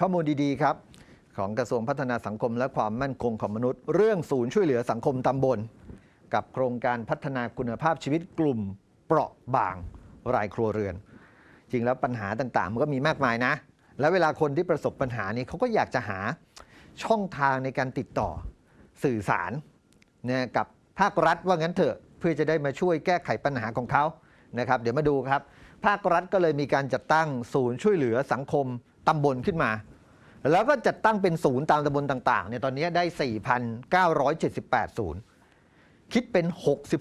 ข้อมูลดีๆ ครับ ของกระทรวงพัฒนาสังคมและความมั่นคงของมนุษย์ เรื่องศูนย์ช่วยเหลือสังคมตำบล กับโครงการพัฒนาคุณภาพชีวิตกลุ่ม เปราะบางรายครัวเรือน จริงแล้วปัญหาต่างๆ มันก็มีมากมายนะ แล้วเวลาคนที่ประสบปัญหานี้เขาก็อยากจะหาช่องทางในการติดต่อสื่อสารนะกับภาครัฐว่างั้นเถอะเพื่อจะได้มาช่วยแก้ไขปัญหาของเขานะครับ เดี๋ยวมาดูครับ ภาครัฐก็เลยมีการจัดตั้งศูนย์ช่วยเหลือสังคม ตำบลขึ้นมา แล้วก็จัดตั้งเป็นศูนย์ตามตำบลต่างๆเนี่ยตอนนี้ได้ 4,978 ศูนย์ คิดเป็น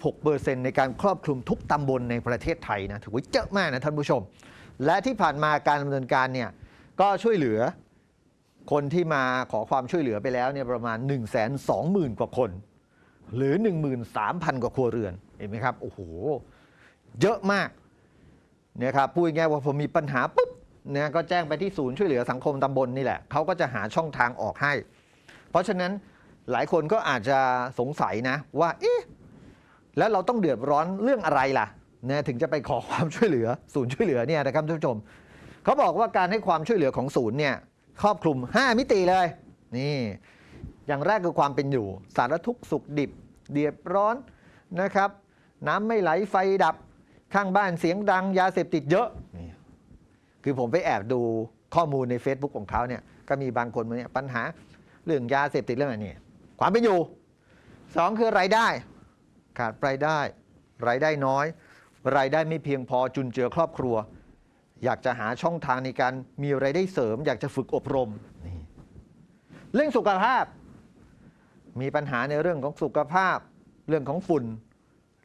66%ในการครอบคลุมทุกตำบลในประเทศไทยนะถือว่าเยอะมากนะท่านผู้ชม และที่ผ่านมาการดำเนินการเนี่ยก็ช่วยเหลือคนที่มาขอความช่วยเหลือไปแล้วเนี่ยประมาณ 1 2 0 0 0 0 กว่าคน หรือ 13,000 กว่าครัวเรือนเห็นไหมครับ โอ้โห เยอะมากเนี่ยครับพูดง่ายๆว่าพอมีปัญหาปุ๊บ นี่ยก็แจ้งไปที่ศูนย์ช่วยเหลือสังคมตำบลนี่แหละเขาก็จะหาช่องทางออกให้ เพราะฉะนั้นหลายคนก็อาจจะสงสัยนะว่าเอ๊ะแล้วเราต้องเดือดร้อนเรื่องอะไรล่ะนะถึงจะไปขอความช่วยเหลือ ศูนย์ช่วยเหลือเนี่ยนะครับท่านผู้ชมเขาบอกว่าการให้ความช่วยเหลือของศูนย์เนี่ยครอบคลุม 5 มิติเลยนี่อย่างแรกคือความเป็นอยู่ สารทุกข์สุขดิบ เดือดร้อนนะครับ น้ำไม่ไหลไฟดับข้างบ้านเสียงดังยาเสพติดเยอะ คือผมไปแอบดูข้อมูลใน Facebook ของเขาเนี่ยก็มีบางคนมาเนี่ยปัญหาเรื่องยาเสพติดเรื่องอะไรนี่ความเป็นอยู่สองคือรายได้ ขาดรายได้ รายได้น้อย รายได้ไม่เพียงพอจุนเจือครอบครัว อยากจะหาช่องทางในการมีรายได้เสริม อยากจะฝึกอบรมนี่เรื่องสุขภาพ มีปัญหาในเรื่องของสุขภาพ เรื่องของฝุ่น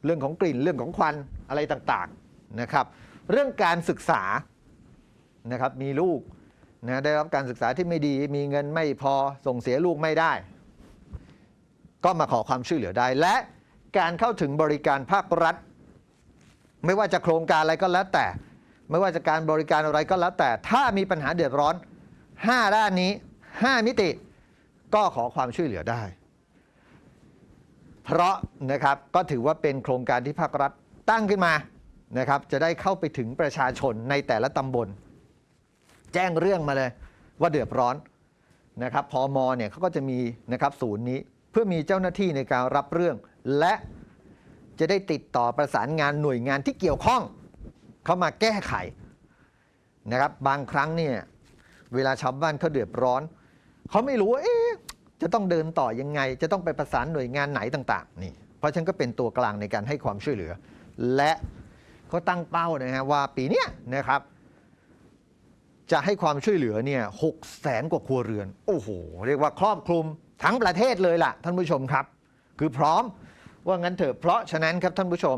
เรื่องของกลิ่นเรื่องของควันอะไรต่างๆนะครับ เรื่องการศึกษา นะครับมีลูกนะได้รับการศึกษาที่ไม่ดีมีเงินไม่พอส่งเสียลูกไม่ได้ ก็มาขอความช่วยเหลือได้ และการเข้าถึงบริการภาครัฐ ไม่ว่าจะโครงการอะไรก็แล้วแต่ ไม่ว่าจะการบริการอะไรก็แล้วแต่ ถ้ามีปัญหาเดือดร้อน 5 ด้านนี้ 5 มิติ ก็ขอความช่วยเหลือได้ เพราะนะครับก็ถือว่าเป็นโครงการที่ภาครัฐตั้งขึ้นมานะครับจะได้เข้าไปถึงประชาชนในแต่ละตำบล แจ้งเรื่องมาเลยว่าเดือดร้อนนะครับพอมเนี่ยเขาก็จะมีนะครับศูนย์นี้เพื่อมีเจ้าหน้าที่ในการรับเรื่อง และจะได้ติดต่อประสานงานหน่วยงานที่เกี่ยวข้อง เข้ามาแก้ไขนะครับบางครั้งเนี่ยเวลาชาวบ้านเขาเดือดร้อน เขาไม่รู้ว่าเอ๊ะจะต้องเดินต่อยังไง จะต้องไปประสานหน่วยงานไหนต่างๆนี่เพราะฉะนันก็เป็นตัวกลางในการให้ความช่วยเหลือ และเขาตั้งเป้านะฮะว่าปีนี้นะครับ จะให้ความช่วยเหลือเนี่ยหกแสนกว่าครัวเรือน โอ้โห เรียกว่าครอบคลุมทั้งประเทศเลยล่ะ ท่านผู้ชมครับ คือพร้อมว่างั้นเถอะเพราะฉะนั้นครับท่านผู้ชม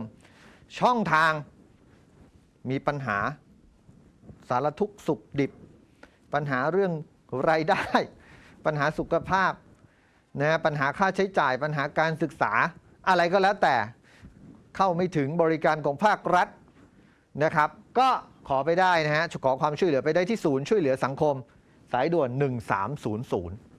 ช่องทางมีปัญหาสารทุกข์สุขดิบ ปัญหาเรื่องรายได้ ปัญหาสุขภาพนะปัญหาค่าใช้จ่าย ปัญหาการศึกษา อะไรก็แล้วแต่เข้าไม่ถึงบริการของภาครัฐ นะครับ ก็ขอไปได้นะฮะขอความช่วยเหลือไปได้ที่ศูนย์ช่วยเหลือสังคม สายด่วน 1300